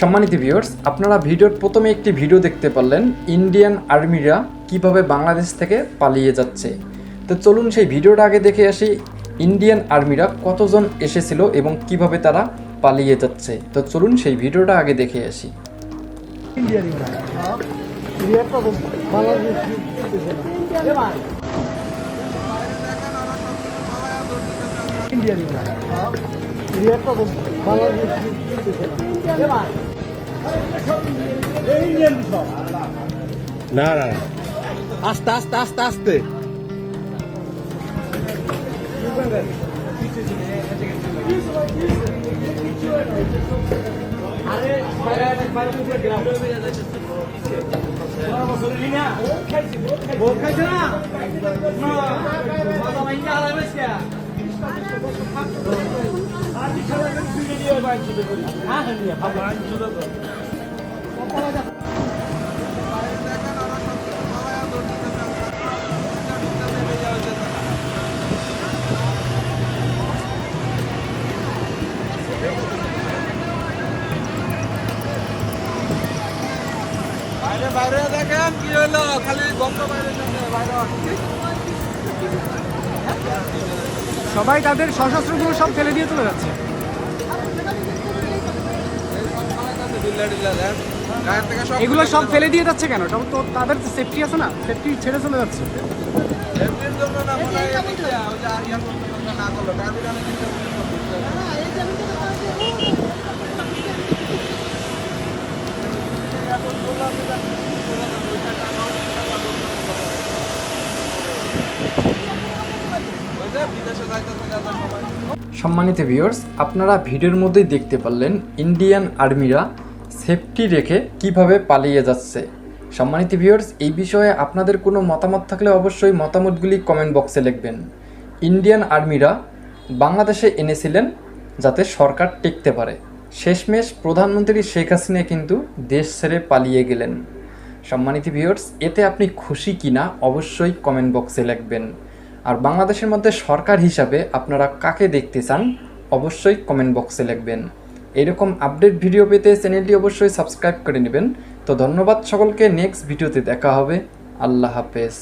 সম্মানিত ভিউয়ার্স আপনারা ভিডিওর প্রথমে একটি ভিডিও দেখতে পারলেন ইন্ডিয়ান আর্মিরা কীভাবে বাংলাদেশ থেকে পালিয়ে যাচ্ছে। তো চলুন সেই ভিডিওটা আগে দেখে আসি ইন্ডিয়ান আর্মিরা কতজন এসেছিল এবং কীভাবে তারা পালিয়ে যাচ্ছে। তো চলুন সেই ভিডিওটা আগে দেখে আসি। ইন্ডিয়ান না না না না না। আস্তে আস্তে আস্তে আস্তে বাইরে বাইরে দেখেন কি হলো? খালি গন্ধ বাইরে বাইরে সবাই তাদের সশস্ত্রগুলো সব ফেলে দিয়ে চলে যাচ্ছে। এগুলো সব ফেলে দিয়ে যাচ্ছে কেন? তো তাদের সেফটি আছে না? সেফটি ছেড়ে চলে যাচ্ছে। সম্মানিত ভিউয়ার্স আপনারা ভিডিওর মধ্যেই দেখতে পারলেন ইন্ডিয়ান আর্মিরা সেফটি রেখে কীভাবে পালিয়ে যাচ্ছে। সম্মানিত ভিউয়ার্স এই বিষয়ে আপনাদের কোনো মতামত থাকলে অবশ্যই মতামতগুলি কমেন্ট বক্সে লিখবেন। ইন্ডিয়ান আর্মিরা বাংলাদেশে এনেছিলেন যাতে সরকার টিকতে পারে। শেষমেশ প্রধানমন্ত্রী শেখ হাসিনা কিন্তু দেশ ছেড়ে পালিয়ে গেলেন। সম্মানিত ভিউয়ার্স এতে আপনি খুশি কিনা অবশ্যই কমেন্ট বক্সে লিখবেন। আর বাংলাদেশের মধ্যে সরকার হিসাবে আপনারা কাকে দেখতে চান, অবশ্যই কমেন্ট বক্সে লিখবেন। এরকম আপডেট ভিডিও পেতে চ্যানেলটি অবশ্যই সাবস্ক্রাইব করে নেবেন। তো ধন্যবাদ সকলকে নেক্সট ভিডিওতে দেখা হবে। আল্লাহ হাফেজ।